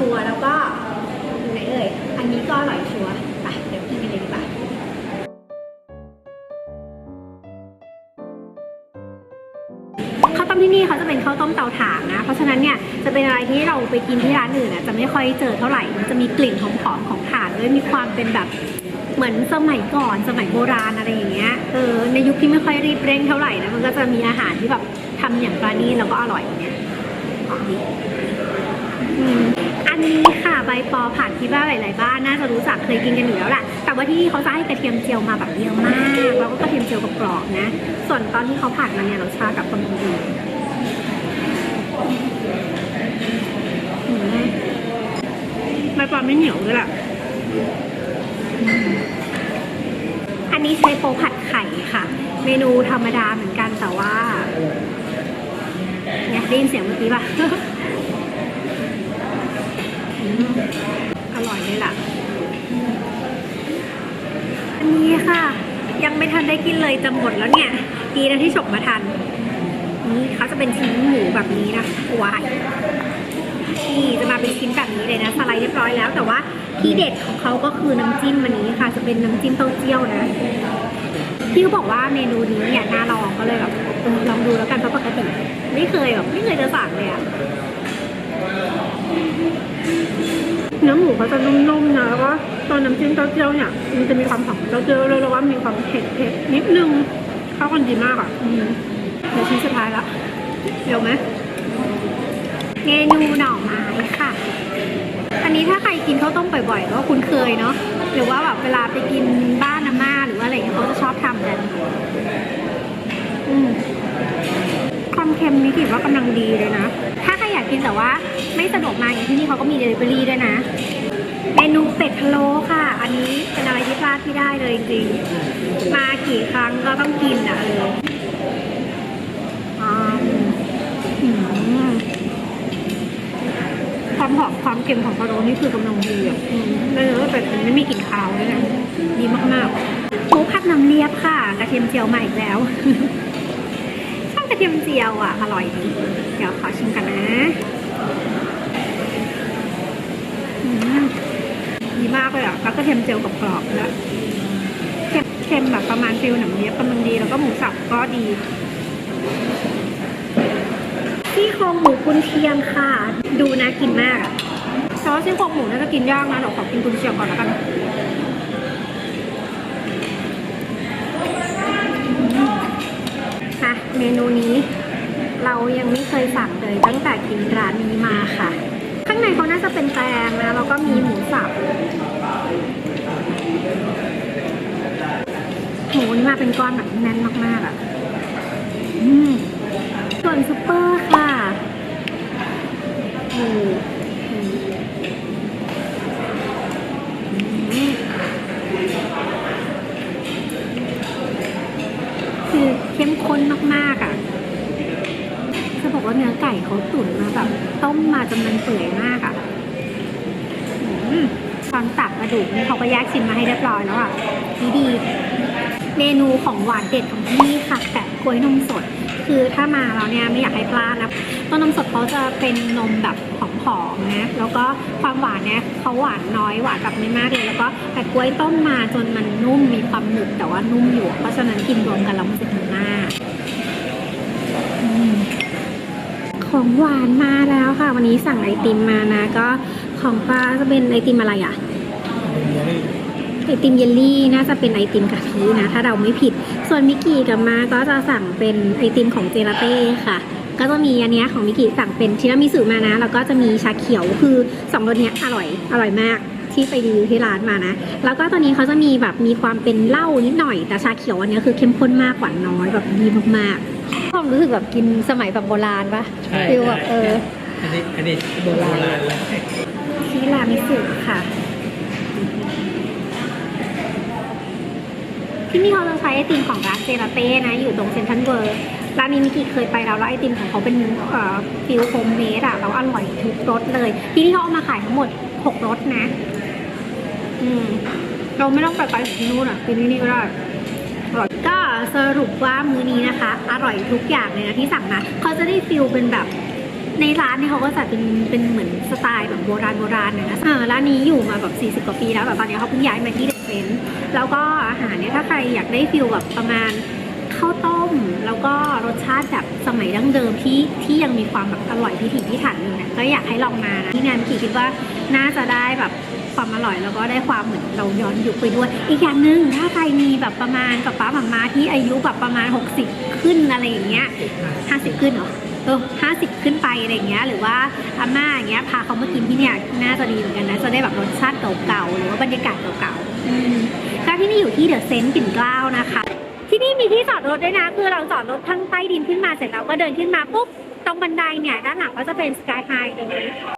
ชัวร์แล้วก็ไหนเอ่ยอันนี้ก็อร่อยชัวร์ไปเดี๋ยวกินกันเลยดีกว่าข้าวต้มที่นี่เขาจะเป็นข้าวต้มเตาถ่านนะ เพราะฉะนั้นเนี่ยจะเป็นอะไรที่เราไปกินที่ร้านอื่นอะจะไม่ค่อยเจอเท่าไหร่มันจะมีกลิ่นหอมๆของถ่านด้วยมีความเป็นแบบเหมือนสมัยก่อนสมัยโบราณอะไรอย่างเงี้ยเออในยุคที่ไม่ค่อยรีบเร่งเท่าไหร่นะมันก็จะมีอาหารที่แบบทำอย่างปราณีตแล้วก็อร่อยอย่างเงี้ยอืม นี้ค่ะใบปอผัดที่บ้านหลายๆบ้านน่าจะรู้จักเคยกินกันอยู่แล้วแหละแต่ว่าที่นี่เขาจะให้กระเทียมเจียวมาแบบเยอะมาก แล้วก็กระเทียมเจียวกรอบๆนะ ส่วนตอนที่เขาผัดมาเนี่ยรสชาติกับคนดีอืมใบปอไม่เหนียวด้วยล่ะอันนี้ใช้โปผัดไข่ค่ะ เมนูธรรมดาเหมือนกันแต่ว่าเนี่ยได้ยินเสียงเมื่อกี้ป่ะ อร่อยเลยล่ะ อันนี้ค่ะ ยังไม่ทันได้กินเลยจะหมดแล้วเนี่ย ดีนะที่ฉกมาทัน นี่เขาจะเป็นชิ้นหมูแบบนี้นะวายนี่จะมาเป็นชิ้นแบบนี้เลยนะสไลด์เรียบร้อยแล้ว แต่ว่าที่เด็ดของเขาก็คือน้ำจิ้มอันนี้ค่ะ จะเป็นน้ำจิ้มเต้าเจี้ยวนะพี่เขาบอกว่าเมนูนี้เนี่ยน่าลองก็เลยแบบลองดูแล้วกันเพราะปกติ ไม่เคยแบบไม่เคยจะสั่งเลยอะ เนื้อหมูเขาจะนุ่มๆนะแล้วก็ตัวน้ำจิ้มเต้าเจี้ยวเนี่ยมันจะมีความหอมเต้าเจี้ยวเลยแล้วว่ามีความเผ็ดๆนิดนึงเข้ากันดีมากอะเดี๋ยวชิ้นสุดท้ายละเดี๋ยวไหมเมนูหน่อไม้ค่ะ อันนี้ถ้าใครกินข้าวต้มบ่อยๆก็คุ้นเคยเนาะหรือว่าแบบเวลาไปกินบ้านอาม่าหรือว่าอะไรเงี้ยเขาจะชอบทำกันอืมความเค็มนี่ถือว่ากำลังดีเลยนะ ถ้าใครอยากกินแต่ว่า ไม่สะดวกมาอย่างที่นี่เขาก็มีเดลิเวอรี่ด้วยนะเมนูเป็ดพะโล้ค่ะ อันนี้เป็นอะไรที่พลาดไม่ได้เลยจริงๆ มากี่ครั้งก็ต้องกินอะเอออืมอืมความหอมความเค็มของพะโล้นี่คือกำลังดีอะอืมแล้วเนื้อเป็ดมันไม่มีกลิ่นคาวเลยนะดีมากๆหมูผัดน้ำเลียบค่ะ กระเทียมเจียวมาอีกแล้วชอบกระเทียมเจียวอะ อร่อยดี เดี๋ยวขอชิมกันนะอืมดีมากเลยอะ แล้วกระเทียมเจียวกับกรอบๆแล้วเค็มเค็มแบบประมาณฟิลหนังเลียบกำลังดีแล้วก็หมูสับก็ดีซี่โครงหมูกุนเชียงค่ะ ดูน่ากินมากอะแต่ว่าซี่โครงหมูน่าจะกินยากนะเดี๋ยวขอกินกุนเชียงก่อนแล้วกันอะเมนูนี้เรายังไม่เคยสั่งเลยตั้งแต่กินร้านนี้มาค่ะ ข้างในเขาน่าจะเป็นแตงนะแล้วก็มีหมูสับ นี่มาเป็นก้อนแบบแน่นมากๆอะอืส่วนซุปเปอร์ค่ะนี่อืมคือเข้มข้นมากๆอะจะบอกว่าเนื้อไก่เขาตุ๋นมาแบบต้มมาจนมันเปื่อยมากอะอตอนตักกระดูกนี่เขาก็แยกชิ้นมาให้เรียบร้อยแล้วอะดีดี เมนูของหวานเด็ดของที่นี่ค่ะแปะกล้วยนมสด คือถ้ามาแล้วเนี่ยไม่อยากให้พลาดนะต้นนมสดเขาจะเป็นนมแบบหอมๆนะแล้วก็ความหวานเนี่ยเขาหวานน้อยหวานแบบไม่มากเลยแล้วก็แปะกล้วยต้มมาจนมันนุ่มมีความหนึบแต่ว่านุ่มอยู่ เพราะฉะนั้นกินรวมกันแล้วมันจะดีมากของหวานมาแล้วค่ะ วันนี้สั่งไอติมมานะ ก็ของป้าจะเป็นไอติมอะไรอะ ไอติมเยลลี่น่าจะเป็นไอติมกะทินะ ถ้าเราไม่ผิด ส่วนมิกกี้กับมาก็จะสั่งเป็นไอติมของเจลาเต้ค่ะ ก็จะมีอันเนี้ยของมิกกี้สั่งเป็นทีรามิสุมานะ แล้วก็จะมีชาเขียวคือสองรสเนี้ยอร่อยอร่อยมากที่ไปรีวิวที่ร้านมานะ แล้วก็ตอนนี้เขาจะมีแบบมีความเป็นเหล้านิดหน่อย แต่ชาเขียวอันเนี้ยคือเข้มข้นมากหวานน้อยแบบดีมากๆความรู้สึกแบบกินสมัยแบบโบราณปะใช่ฟิลแบบเออ อันนี้อันนี้โบราณเลยทีรามิสุค่ะ ที่นี่เขาจะใช้ไอติมของร้านเจลาเต้นะอยู่ตรงเซ็นทรัลเวิร์ร้านนี้มิกิเคยไปแล้วแล้วไอติมของเขาเป็นเอ่อฟิลโฮมเมดอะแล้วอร่อยทุกรสเลย ที่นี่เขาเอามาขายทั้งหมดหกรสนะ อืมเราไม่ต้องไปไกลถึงที่นู่นอะกินที่นี่ก็ได้อร่อยก็สรุปว่ามื้อนี้นะคะ อร่อยทุกอย่างเลยนะที่สั่งมาเขาจะได้ฟิลเป็นแบบในร้านเนี่ยเขาก็จัดเป็นเป็นเหมือนสไตล์แบบโบราณโบราณน่อยนะร้านนี้อยู่มาแบบ 40 กว่าปีแล้วแต่ตอนนี้เขาเพิ่งย้ายมาที่ ซนต์แล้วก็อาหารเนี่ยถ้าใครอยากได้ฟิลแบบประมาณข้าวต้ม แล้วก็รสชาติแบบสมัยดั้งเดิมที่ที่ยังมีความแบบอร่อยพิถีพิถันอยู่เนี่ยก็อยากให้ลองมานะที่งานขี่คิดว่าน่าจะได้แบบความอร่อยแล้วก็ได้ความเหมือนเราย้อนยุคไปด้วย อีกอย่างหนึ่งถ้าใครมีแบบประมาณกับป้าหมามาที่อายุแบบประมาณ 60 ขึ้นอะไรอย่างเงี้ย50 ขึ้นเหรอเออห้าสิบขึ้นไปอะไรอย่างเงี้ย หรือว่าอาม่าอย่างเงี้ยพาเขามากินที่เนี่ยน่าจะดีเหมือนกันนะ จะได้แบบรสชาติเก่าๆ หรือว่าบรรยากาศเก่าๆ อยู่ที่เดอะเซนต์ปิ่นเกล้านะคะ ที่นี่มีที่จอดรถด้วยนะ คือเราจอดรถทั้งใต้ดินขึ้นมาเสร็จแล้วก็เดินขึ้นมาปุ๊บ ตรงบันไดเนี่ย ด้านหลังก็จะเป็นสกายไฮเลย